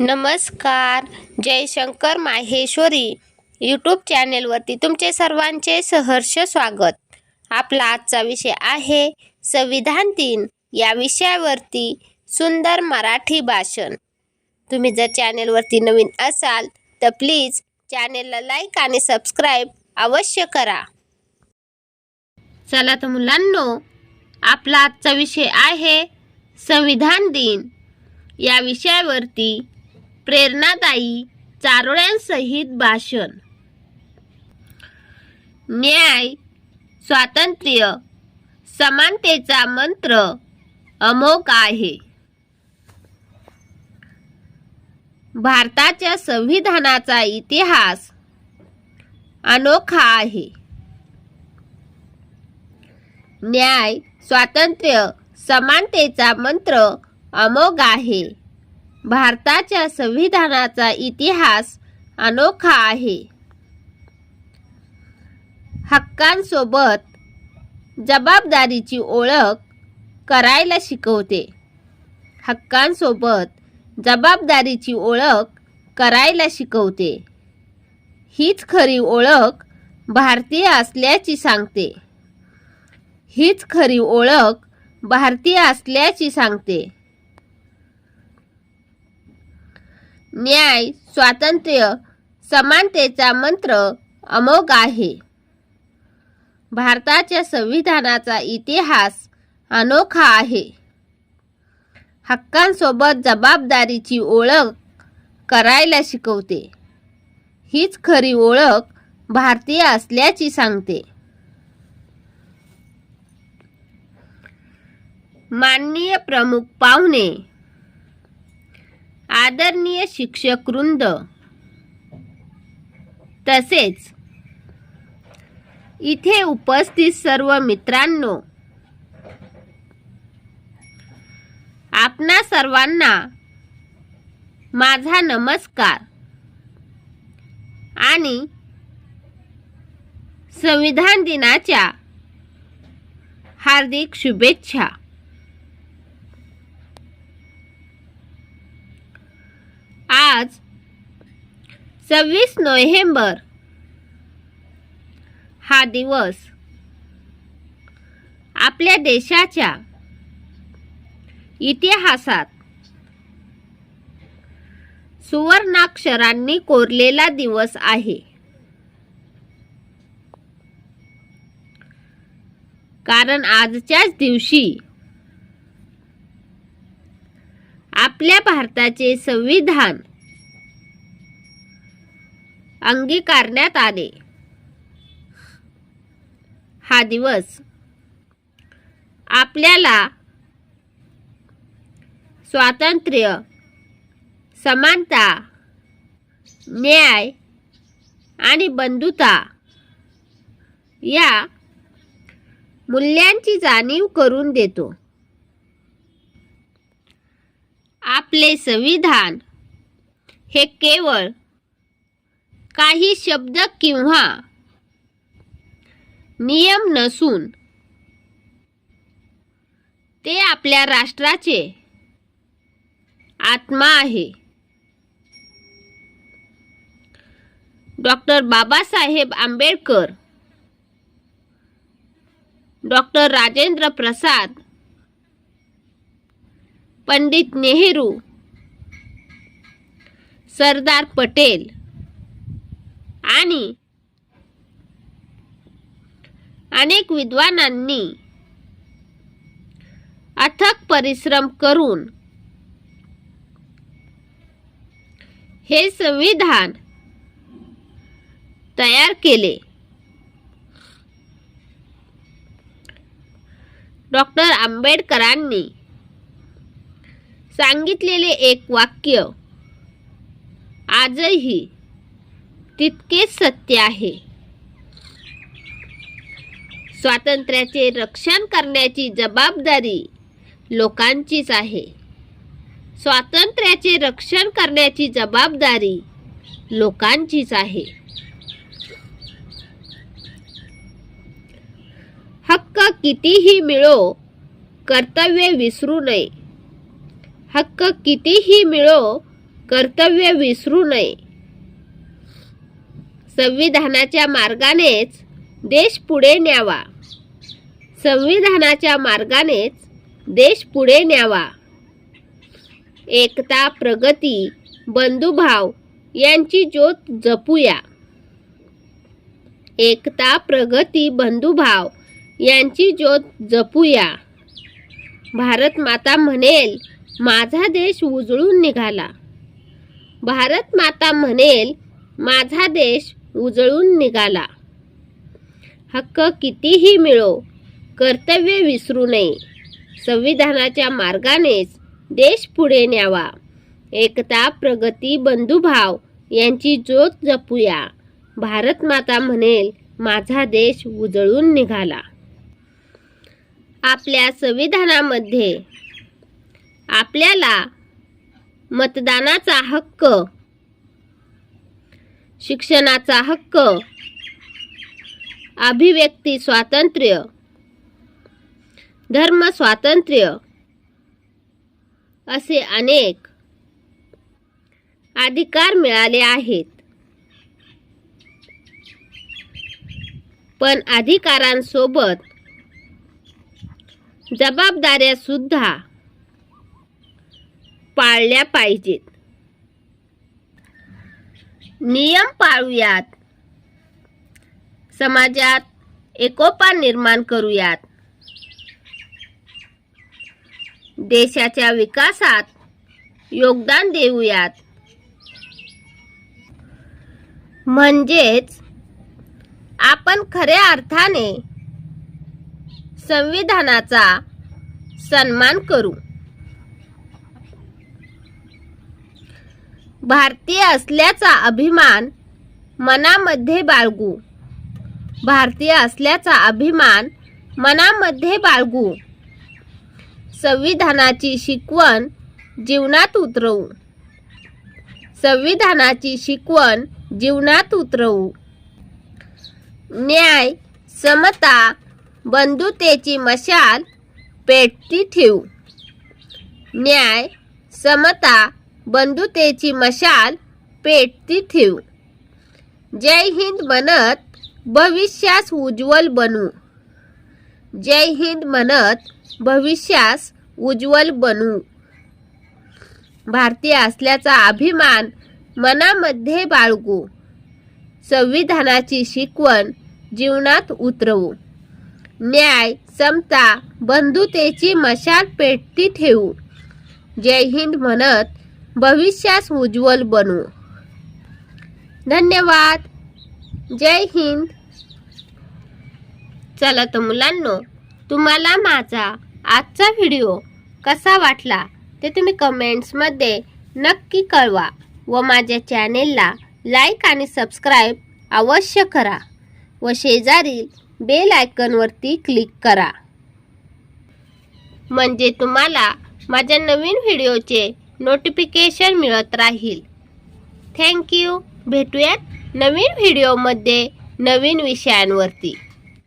नमस्कार. जयशंकर माहेश्वरी. यूट्यूब चॅनेलवरती तुमचे सर्वांचे सहर्ष स्वागत. आपला आजचा विषय आहे संविधान दिन. या विषयावरती सुंदर मराठी भाषण. तुम्ही जर चॅनेलवरती नवीन असाल तर प्लीज चॅनेलला लाईक आणि सबस्क्राईब अवश्य करा. चला तर मुलांनो आपला आजचा विषय आहे संविधान दिन. या विषयावरती प्रेरणादायी चारोळ्यांसहित भाषण. न्याय स्वातंत्र्य समानतेचा मंत्र अमोघ आहे. भारताच्या संविधानाचा इतिहास अनोखा आहे. न्याय स्वातंत्र्य समानतेचा मंत्र अमोघ आहे. भारताच्या संविधानाचा इतिहास अनोखा आहे. हक्कांसोबत जबाबदारीची ओळख करायला शिकवते. हक्कांसोबत जबाबदारीची ओळख करायला शिकवते. हीच खरी ओळख भारतीय असल्याची सांगते. हीच खरी ओळख भारतीय असल्याची सांगते. न्याय स्वातंत्र्य समानतेचा मंत्र अमोघ आहे. भारताच्या संविधानाचा इतिहास अनोखा आहे. हक्कांसोबत जबाबदारीची ओळख करायला शिकवते. हीच खरी ओळख भारतीय असल्याची सांगते. माननीय प्रमुख पाहुणे आदरणीय शिक्षक वृंद. तसेच इथे उपस्थित सर्व मित्रांनो आपणा सर्वांना माझा नमस्कार आणि संविधान दिनाच्या हार्दिक शुभेच्छा. आज सव्वीस नोव्हेंबर हा दिवस आपल्या देशाच्या इतिहासात सुवर्णाक्षरांनी कोरलेला दिवस आहे. कारण आजच्याच दिवशी आपल्या भारताचे संविधान अंगीकारण्यात आले. हा दिवस आपल्याला स्वातंत्र्य समानता न्याय आणि बंधुता या मूल्यांची जाणीव करून देतो. आपले संविधान. हे केवळ काही शब्द किंवा नियम नसून ते आपल्या राष्ट्राचे आत्मा आहे. डॉक्टर बाबासाहेब आंबेडकर डॉक्टर राजेंद्र प्रसाद पंडित नेहरू सरदार पटेल आणि अनेक विद्वानांनी अथक परिश्रम करून हे संविधान तयार केले. डॉक्टर आंबेडकरांनी सांगितलेले एक वाक्य आजही तितकेच सत्य आहे. स्वातंत्र्याचे रक्षण करण्याची जबाबदारी लोकांचीच आहे. स्वातंत्र्याचे रक्षण करण्याची जबाबदारी लोकांचीच आहे. हक्क कितीही मिळो कर्तव्य विसरू नये. हक्क कितीही मिळो कर्तव्य विसरू नये. संविधानाच्या मार्गानेच देश पुढे न्यावा. संविधानाच्या मार्गानेच देश पुढे न्यावा. एकता प्रगती बंधुभाव यांची ज्योत जपूया. एकता प्रगती बंधुभाव यांची ज्योत जपूया. भारत माता म्हणेल माझा देश उजळून निघाला. भारत माता म्हणेल माझा देश उजळून निघाला. हक्क कितीही मिळो कर्तव्य विसरू नये. संविधानाच्या मार्गानेच देश पुढे न्यावा. एकता प्रगती बंधुभाव यांची ज्योत जपूया. भारत माता म्हणेल माझा देश उजळून निघाला. आपल्या संविधानामध्ये आपल्याला मतदानाचा हक्क शिक्षणाचा हक्क अभिव्यक्ती स्वातंत्र्य धर्म स्वातंत्र्य असे अनेक अधिकार मिळाले आहेत. पण अधिकारांसोबत जबाबदाऱ्या सुद्धा पाळल्या पाहिजेत. नियम पाळूयात. समाजात एकोपा निर्माण करूयात. देशाच्या विकासात योगदान देऊयात. म्हणजेच आपण खऱ्या अर्थाने संविधानाचा सन्मान करू. भारतीय असल्याचा अभिमान मनामध्ये बाळगू. भारतीय असल्याचा अभिमान मनामध्ये बाळगू. संविधानाची शिकवण जीवनात उतरवू. संविधानाची शिकवण जीवनात उतरवू. न्याय समता बंधुतेची मशाल पेटती ठेवू. न्याय समता बंधुतेची मशाल पेटती ठेवू. जय हिंद म्हणत भविष्यास उज्ज्वल बनू. जय हिंद म्हणत भविष्यास उज्ज्वल बनू. भारतीय असल्याचा अभिमान मनामध्ये बाळगू. संविधानाची शिकवण जीवनात उतरवू. न्याय समता बंधुतेची मशाल पेटती ठेवू. जय हिंद म्हणत भविष्यास उज्ज्वल बनू. धन्यवाद. जय हिंद. चला तर मुलांनो तुम्हाला माझा आजचा व्हिडिओ कसा वाटला ते तुम्ही कमेंट्समध्ये नक्की कळवा व माझ्या चॅनेलला लाईक आणि सबस्क्राईब अवश्य करा व शेजारील बेल आयकनवरती क्लिक करा. म्हणजे तुम्हाला माझ्या नवीन व्हिडिओचे नोटिफिकेशन मिळत राहील. थँक्यू भेटूयात नवीन व्हिडिओमध्ये नवीन विषयांवरती.